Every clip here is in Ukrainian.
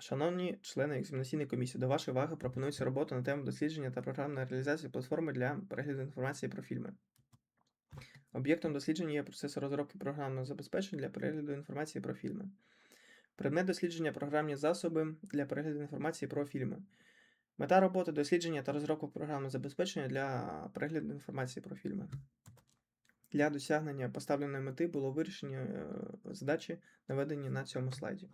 Шановні члени екзаменаційної комісії, до вашої уваги пропонується робота на тему дослідження та програмної реалізації платформи для перегляду інформації про фільми. Об'єктом дослідження є процес розробки програмного забезпечення для перегляду інформації про фільми. Предмет дослідження програмні засоби для перегляду інформації про фільми. Мета роботи дослідження та розробка програмного забезпечення для перегляду інформації про фільми. Для досягнення поставленої мети було вирішення е, задачі, наведені на цьому слайді.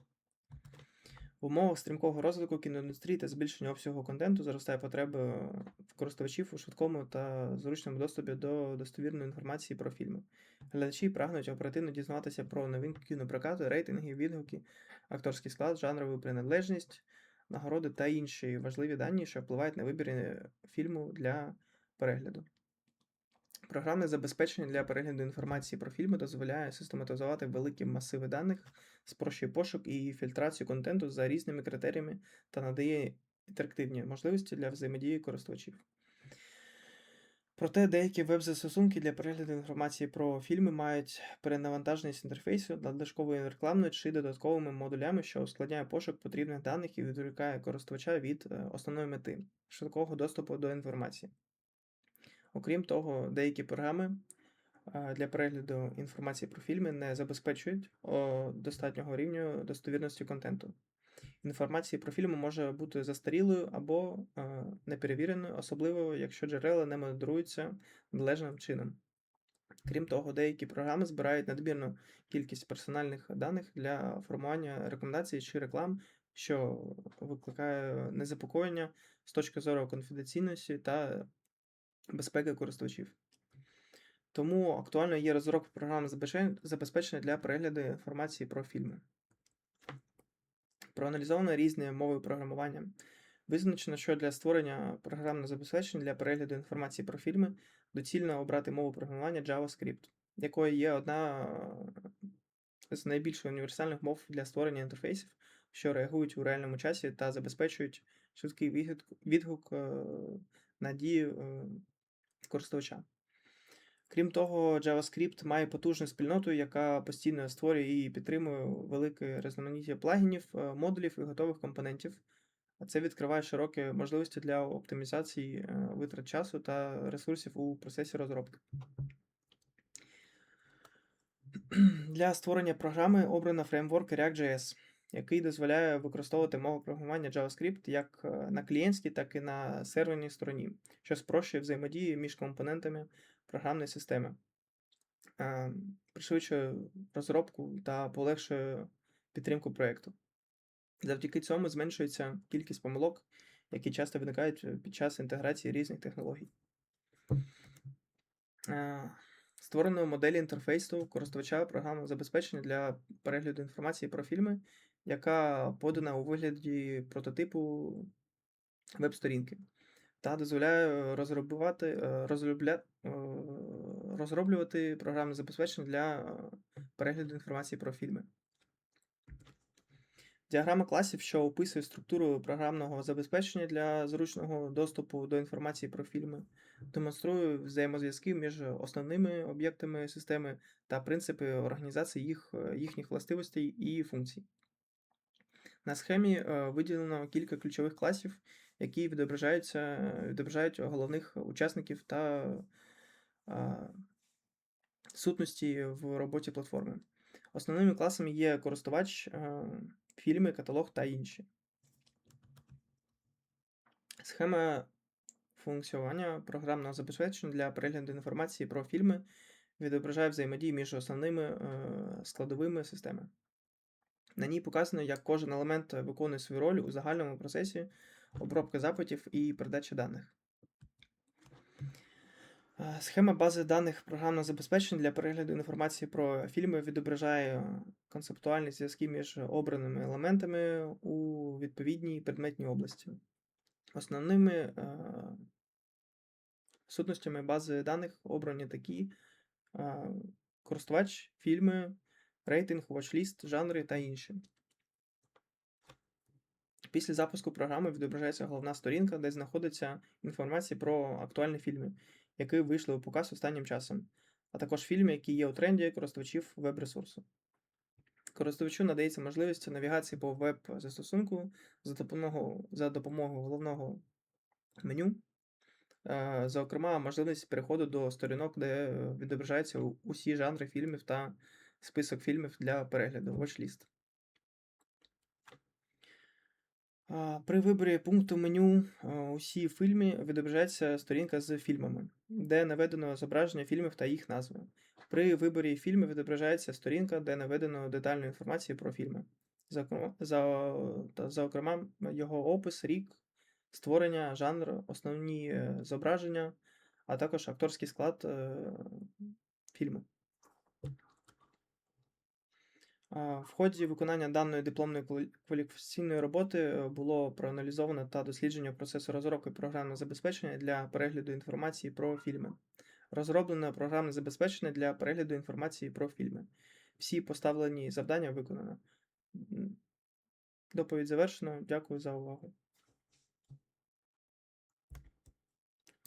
В умовах стрімкого розвитку кіноіндустрії та збільшення обсягу контенту зростає потреба користувачів у швидкому та зручному доступі до достовірної інформації про фільми. Глядачі прагнуть оперативно дізнаватися про новинки кінопрокату, рейтинги, відгуки, акторський склад, жанрову приналежність, нагороди та інші важливі дані, що впливають на вибір е, фільму для перегляду. Програмне забезпечення для перегляду інформації про фільми дозволяє систематизувати великі масиви даних, спрощує пошук і фільтрацію контенту за різними критеріями та надає інтерактивні можливості для взаємодії користувачів. Проте деякі веб-застосунки для перегляду інформації про фільми мають перенавантаженість інтерфейсу надлишковою рекламною чи додатковими модулями, що ускладняє пошук потрібних даних і відволікає користувача від е, основної мети швидкого доступу до інформації. Окрім того, деякі програми для перегляду інформації про фільми не забезпечують достатнього рівня достовірності контенту. Інформація про фільми може бути застарілою або е, неперевіреною, особливо якщо джерела не модеруються належним чином. Крім того, деякі програми збирають надмірну кількість персональних даних для формування рекомендацій чи реклам, що викликає незапокоєння з точки зору конфіденційності та безпеки користувачів. Тому актуально є розробка програм забезпечення для перегляду інформації про фільми. Проаналізовано різні мови програмування. Визначено, що для створення програмного забезпечення для перегляду інформації про фільми доцільно обрати мову програмування JavaScript, якою є одна з найбільш універсальних мов для створення інтерфейсів, що реагують у реальному часі та забезпечують швидкий відгук, відгук е, на дії е, користувача. Крім того, JavaScript має потужну спільноту, яка постійно створює і підтримує велике різноманіття плагінів, е, модулів і готових компонентів. А це відкриває широкі можливості для оптимізації е, витрат часу та ресурсів у процесі розробки. Для створення програми обрано фреймворк React.js, який дозволяє використовувати мову програмування JavaScript як е, на клієнтській, так і на серверній стороні, що спрощує взаємодію між компонентами програмної системи, е, пришвидшує розробку та полегшує підтримку проєкту. Завдяки цьому зменшується кількість помилок, які часто виникають е, під час інтеграції різних технологій. Створено модель інтерфейсу користувача програмного забезпечення для перегляду інформації про фільми, яка подана у вигляді прототипу веб-сторінки та дозволяє розробувати, е, розробля, е, розроблювати програмне забезпечення для е, перегляду інформації про фільми. Діаграма класів, що описує структуру програмного забезпечення для зручного доступу до інформації про фільми, демонструє взаємозв'язки між основними об'єктами системи та принципи організації їх, їхніх властивостей і функцій. На схемі е, виділено кілька ключових класів, які відображаються, відображають головних учасників та а, сутності в роботі платформи. Основними класами є користувач, е, фільми, каталог та інші. Схема функціонування програмного забезпечення для перегляду інформації про фільми відображає взаємодію між основними е, складовими системи. На ній показано, як кожен елемент виконує свою роль у загальному процесі обробки запитів і передачі даних. Е, Схема бази даних програмного забезпечення для перегляду інформації про фільми відображає концептуальні зв'язки між обраними елементами у відповідній предметній області. Основними е, сутностями бази даних обрані такі: е, користувач, фільми, рейтинг, watchlist, жанри та інші. Після запуску програми відображається головна сторінка, де знаходиться інформація про актуальні фільми, які вийшли у показ останнім часом, а також фільми, які є у тренді користувачів веб-ресурсу. Користувачу надається можливість навігації по веб-застосунку за допомогою, за допомогою головного меню. Е, Зокрема, можливість переходу до сторінок, де відображаються усі жанри фільмів та список фільмів для перегляду, watchlist. При виборі пункту меню усі фільми відображається сторінка з фільмами, де наведено зображення фільмів та їх назви. При виборі фільмів відображається сторінка, де наведено детальну інформацію про фільми. Зокрема, за, та, зокрема його опис, рік, створення, жанр, основні е, зображення, а також акторський склад е, фільму. В ході виконання даної дипломної квалі- кваліфікаційної роботи е, було проаналізовано та дослідження процесу розробки програмного забезпечення для перегляду інформації про фільми. Розроблено програмне забезпечення для перегляду інформації про фільми. Всі поставлені завдання виконано. Доповідь завершено. Дякую за увагу.